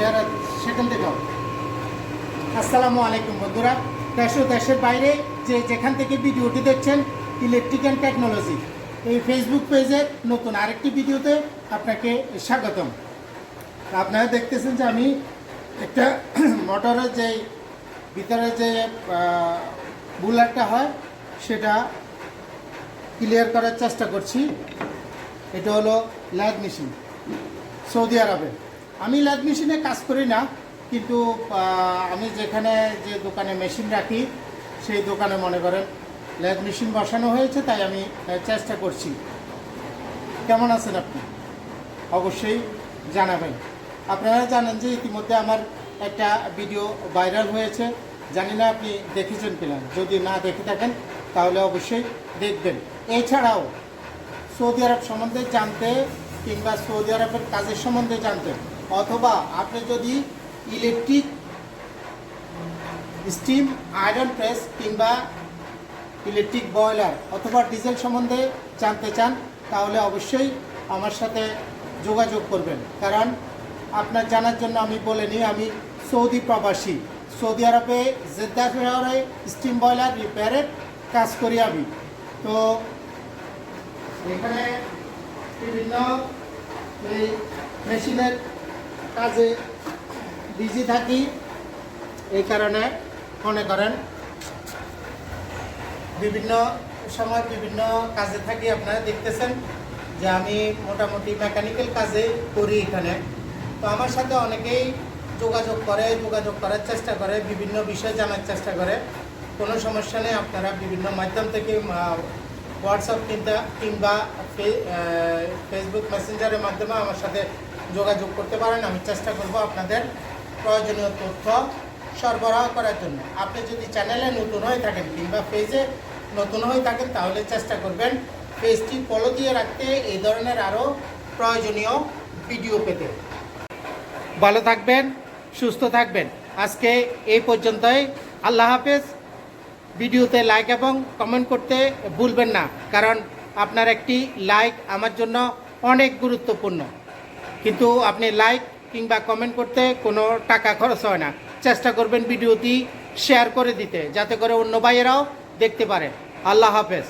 চেহারা সেখান দেখাও আসসালামু আলাইকুম বন্ধুরা। দেশ ও দেশের বাইরে যে যেখান থেকে ভিডিওটি দেখছেন, ইলেকট্রিক অ্যান্ড টেকনোলজি, এই ফেসবুক পেজের নতুন আরেকটি ভিডিওতে আপনাকে স্বাগতম। আপনারা দেখতেছেন যে আমি একটা মোটরের যে, ভিতরে যে বুলারটা হয়, সেটা ক্লিয়ার করার চেষ্টা করছি। এটা হলো ল্যাদ মেশিন সৌদি আরবে। আমি ল্যাদ মেশিনে কাজ করি না, কিন্তু আমি যেখানে যে দোকানে মেশিন রাখি, সেই দোকানে মনে করেন ল্যাদ মেশিন বসানো হয়েছে, তাই আমি চেষ্টা করছি। কেমন আছেন আপনি? অবশ্যই জানাবেন। আপনারা জানেন যে ইতিমধ্যে আমার একটা ভিডিও ভাইরাল হয়েছে, জানি না আপনি দেখেছেন কিনা। যদি না দেখে থাকেন, তাহলে অবশ্যই দেখবেন। এছাড়াও, সৌদি আরব সম্বন্ধে জানতে কিংবা সৌদি আরবের কাজের সম্বন্ধে জানতে অথবা আপনি যদি ইলেকট্রিক স্টিম, আয়রন প্রেস কিংবা ইলেকট্রিক বয়লার অথবা ডিজেল সম্বন্ধে জানতে চান, তাহলে অবশ্যই আমার সাথে যোগাযোগ করবেন। কারণ আপনার জানার জন্য আমি বলে নিই, আমি সৌদি প্রবাসী। সৌদি আরবে জেদ্দা শহরে স্টিম বয়লার রিপেয়ারের কাজ করি আমি। তো এখানে বিভিন্ন এই মেশিনের কাজে বিজি থাকি, এই কারণে মনে করেন বিভিন্ন সময় বিভিন্ন কাজে থাকি। আপনারা দেখতেছেন যে আমি মোটামুটি মেকানিক্যাল কাজে করি এখানে। তো আমার সাথে অনেকেই যোগাযোগ করে, যোগাযোগ করার চেষ্টা করে, বিভিন্ন বিষয় জানার চেষ্টা করে। কোনো সমস্যা নেই, আপনারা বিভিন্ন মাধ্যম থেকে হোয়াটসঅ্যাপ কিংবা কিংবা ফেসবুক মেসেঞ্জারের মাধ্যমে আমার সাথে যোগাযোগ করতে পারেন, আমি চেষ্টা করব আপনাদের প্রয়োজনীয় তথ্য সরবরাহ করার জন্য। আপনি যদি চ্যানেলে নতুন হয়ে থাকেন কিংবা পেজে নতুন হয়ে থাকেন, তাহলে চেষ্টা করবেন পেজটি ফলো দিয়ে রাখতে। এই ধরনের আরও প্রয়োজনীয় ভিডিও পেতে। ভালো থাকবেন, সুস্থ থাকবেন। আজকে এই পর্যন্তই। আল্লাহ হাফেজ। ভিডিওতে লাইক এবং কমেন্ট করতে ভুলবেন না, কারণ আপনার একটি লাইক আমার জন্য অনেক গুরুত্বপূর্ণ। কিন্তু আপনি লাইক কিংবা কমেন্ট করতে কোনো টাকা খরচ হয় না। চেষ্টা করবেন ভিডিওটি শেয়ার করে দিতে, যাতে করে অন্য ভাইয়েরাও দেখতে পারে। আল্লাহ হাফেজ।